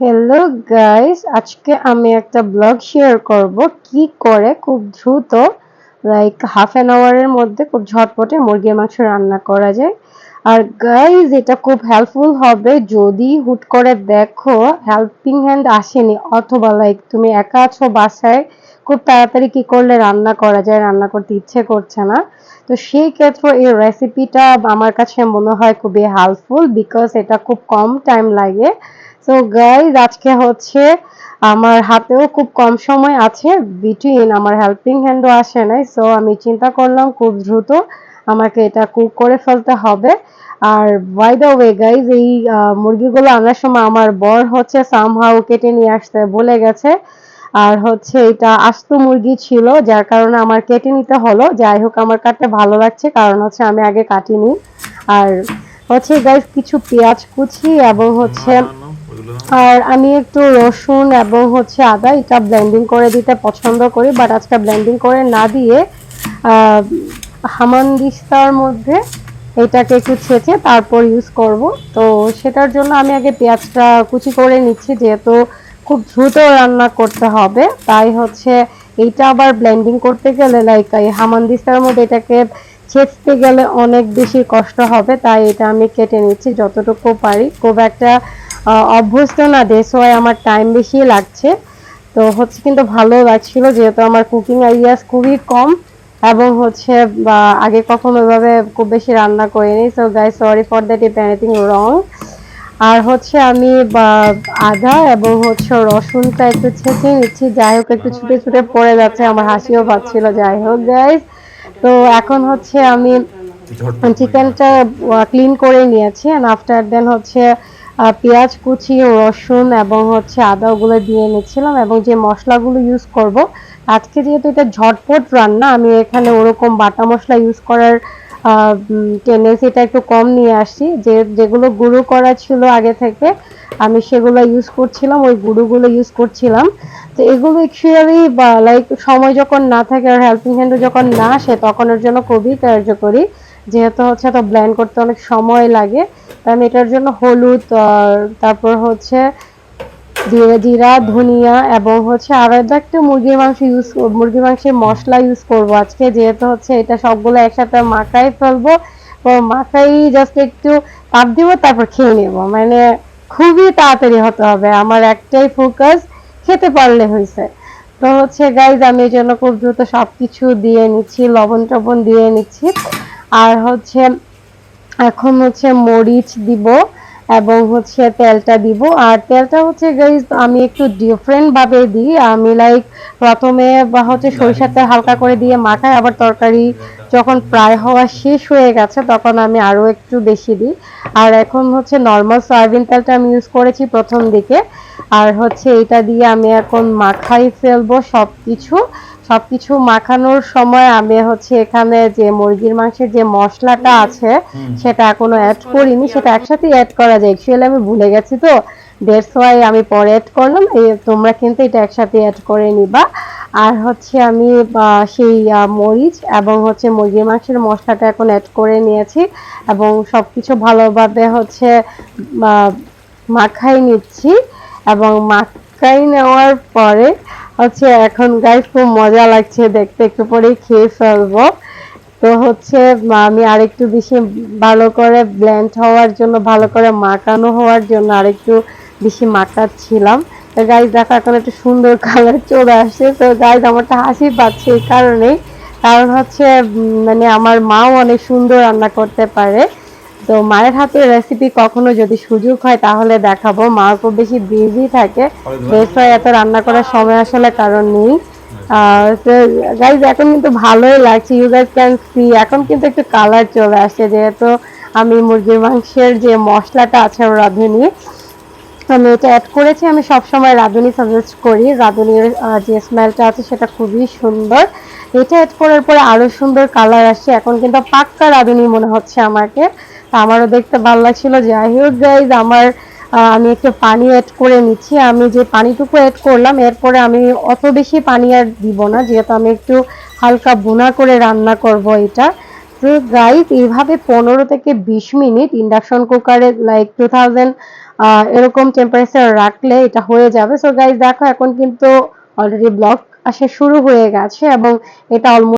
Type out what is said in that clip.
Hello guys আজকে আমি একটা ব্লগ শেয়ার করব। কি করে খুব দ্রুত লাইক হাফ অ্যান আওয়ারের মধ্যে খুব ঝটপটে মুরগির মাংস রান্না করা যায়। আর গাইস এটা খুব হেল্পফুল হবে যদি হুট করে দেখো হেল্পিং হ্যান্ড আসেনি অথবা লাইক তুমি একা আছো বাসায়, খুব তাড়াতাড়ি কি করলে রান্না করা যায়, রান্না করতে ইচ্ছে করছে না। তো সেই ক্ষেত্রে এই রেসিপিটা আমার কাছে মনে হয় খুবই হেল্পফুল বিকজ এটা খুব কম টাইম লাগে। সো গাইজ আজকে হচ্ছে আমার হাতেও খুব কম সময় আছে। বিটুইন আমার হেল্পিং হ্যান্ডও আসে নাই সো আমি চিন্তা করলাম খুব দ্রুত আমাকে এটা কুক করে ফেলতে হবে। আর বাই দ্য ওয়ে গাইজ এই মুরগিগুলো আনার সময় আমার বর হচ্ছে সামহাও কেটে নিয়ে আসতে বলে গেছে। আর হচ্ছে এটা আস্ত মুরগি ছিল যার কারণে আমার কেটে নিতে হলো। যাই হোক আমার কাটতে ভালো লাগছে কারণ হচ্ছে আমি আগে কাটিনি। আর হচ্ছে গাইজ কিছু পেঁয়াজ কুচি এবং হচ্ছে আর আমি একটু রসুন এবং হচ্ছে আদা এটা ব্লেন্ডিং করে দিতে পছন্দ করি বাট আজকে ব্লেন্ডিং করে না দিয়ে হামানদিস্তার মধ্যে এটাকে একটু ছেঁচে তারপর ইউজ করব। তো সেটার জন্য আমি আগে পেঁয়াজটা কুচি করে নিচ্ছি, যেহেতু খুব দ্রুত রান্না করতে হবে। তাই হচ্ছে এইটা আবার ব্লেন্ডিং করতে গেলে লাইক এই হামানদিস্তার মধ্যে এটাকে ছেঁচতে গেলে অনেক বেশি কষ্ট হবে। তাই এটা আমি কেটে নিচ্ছি যতটুকু পারি। খুব একটা অভ্যস্ত না দেশ হয় আমার টাইম বেশি লাগছে। তো হচ্ছে কিন্তু ভালো লাগছিল, যেহেতু আমার কুকিং আইডিয়াস খুবই কম। এবং হচ্ছে আগে কখনো এভাবে খুব বেশি রান্না করিনি। So guy sorry for that if anything wrong আর হচ্ছে আমি আদা এবং হচ্ছে রসুনটা একটু ছেঁচে নিচ্ছি। যাই হোক একটু ছুটে ছুটে পড়ে যাচ্ছে আমার হাসিও পাচ্ছিল। যাই হোক গাইজ তো এখন হচ্ছে আমি চিকেনটা ক্লিন করে নিয়েছি। অ্যান্ড আফটার দেন হচ্ছে পেঁয়াজ কুচি রসুন এবং হচ্ছে আদা ওগুলো দিয়ে নিচ্ছিলাম। এবং যে মশলাগুলো ইউজ করব আজকে যেহেতু এটা ঝটপট রান্না, আমি এখানে ওরকম বাটা মশলা ইউজ করার টেন্ডেন্সিটা একটু কম নিয়ে আসছি। যে, যেগুলো গুঁড়ো করা ছিল আগে থেকে, আমি সেগুলো ইউজ করছিলাম, ওই গুঁড়োগুলো ইউজ করছিলাম। তো এগুলো অ্যাকচুয়ালি লাইক সময় যখন না থাকে আর হেল্পিং হ্যান্ডও যখন না আসে, তখন এর জন্য খুবই কার্যকরী। যেহেতু হচ্ছে তো ব্ল্যান্ড করতে অনেক সময় লাগে আমি এটার জন্য হলুদ তারপর হচ্ছে জিরা ধনিয়া এবং হচ্ছে আরও একটা মুরগির মাংস ইউজ মুরগির মাংসের মশলা ইউজ করব আজকে। যেহেতু হচ্ছে এটা সবগুলো একসাথে মাখাই ফেলব মাখাই জাস্ট একটু তাপ দিব, তারপর খেয়ে নেব। মানে খুবই তাড়াতাড়ি হতে হবে, আমার একটাই ফোকাস খেতে পারলে হয়েছে। তো হচ্ছে গাইজ আমি এই জন্য খুব দ্রুত সব কিছু দিয়ে নিচ্ছি, লবণ টবণ দিয়ে নিচ্ছি। আর হচ্ছে এখন হচ্ছে মরিচ দিব। এবং হচ্ছে তেলটা দিব। আর তেলটা হচ্ছে গাইজ আমি একটু ডিফারেন্ট ভাবে দিই। আমি লাইক প্রথমে বা হচ্ছে সরিষার তেল হালকা করে দিয়ে মাখাই আবার তরকারি যখন প্রায় হওয়া শেষ হয়ে গেছে তখন আমি আরও একটু বেশি দিই। আর এখন হচ্ছে নর্মাল সয়াবিন তেলটা আমি ইউজ করেছি প্রথম দিকে। আর হচ্ছে এটা দিয়ে আমি এখন মাখাই ফেলব সব কিছু সবকিছু মাখানোর সময় আমি হচ্ছে এখানে যে মুরগির মাংসের যে মশলাটা আছে সেটা এখনও অ্যাড করিনি সেটা একসাথে অ্যাড করা যায়। অ্যাকচুয়ালি আমি ভুলে গেছি তো। দেড় ওয়াই আমি পরে অ্যাড করলাম। তোমরা কিন্তু এটা একসাথে অ্যাড করে নিবা। আর হচ্ছে আমি সেই মরিচ এবং হচ্ছে মুরগির মাংসের মশলাটা এখন অ্যাড করে নিয়েছি এবং সব কিছু ভালোভাবে হচ্ছে মাখাই নিচ্ছি এবং মাখাই নেওয়ার পরে হচ্ছে এখন গাইস খুব মজা লাগছে দেখতে। একটু পরেই খেয়ে ফেলব। তো হচ্ছে আমি আরেকটু বেশি ভালো করে ব্লেন্ড হওয়ার জন্য, ভালো করে মাখানো হওয়ার জন্য আরেকটু বেশি মাখাচ্ছিলাম। তো গাইজ দেখো, এখন একটু সুন্দর কালার চলে আসছে। তো গাইজ আমারটা হাসি পাচ্ছে এই কারণেই। কারণ হচ্ছে মানে আমার মাও অনেক সুন্দর রান্না করতে পারে। তো মায়ের হাতের রেসিপি কখনো যদি সুযোগ হয় তাহলে দেখাবো। মা খুব বেশি বিজি থাকে। বেশ হয় এত রান্না করার সময় আসলে কারণ নেই। গাইজ এখন কিন্তু ভালোই লাগছে। ইউ গাইজ ক্যান সি এখন কিন্তু একটু কালার চলে আসছে। যেহেতু আমি মুরগির মাংসের যে মশলাটা আছে রাঁধুনি আমি এটা অ্যাড করেছি। আমি সবসময় রাঁধুনি সাজেস্ট করি। রাঁধুনির যে স্মেলটা আছে সেটা খুবই সুন্দর। এটা অ্যাড করার পরে আরও সুন্দর কালার আসছে এখন কিন্তু পাক্কা রাঁধুনি মনে হচ্ছে আমাকে। আমারও দেখতে ভালো লাগছিল যাই হোক গাইজ আমার আমি একটু পানি অ্যাড করে নিচ্ছি। আমি যে পানিটুকু অ্যাড করলাম, এরপরে আমি অত বেশি পানি আর দিব না। যেহেতু আমি একটু হালকা বোনা করে রান্না করব এটা। তো গাইড এইভাবে পনেরো থেকে বিশ মিনিট ইন্ডাকশন কুকারে লাইক টু থাউজেন্ড এরকম টেম্পারেচার রাখলে এটা হয়ে যাবে। সো গাইজ দেখো, এখন কিন্তু অলরেডি ব্লক আসে শুরু হয়ে গেছে এবং এটা অলমোস্ট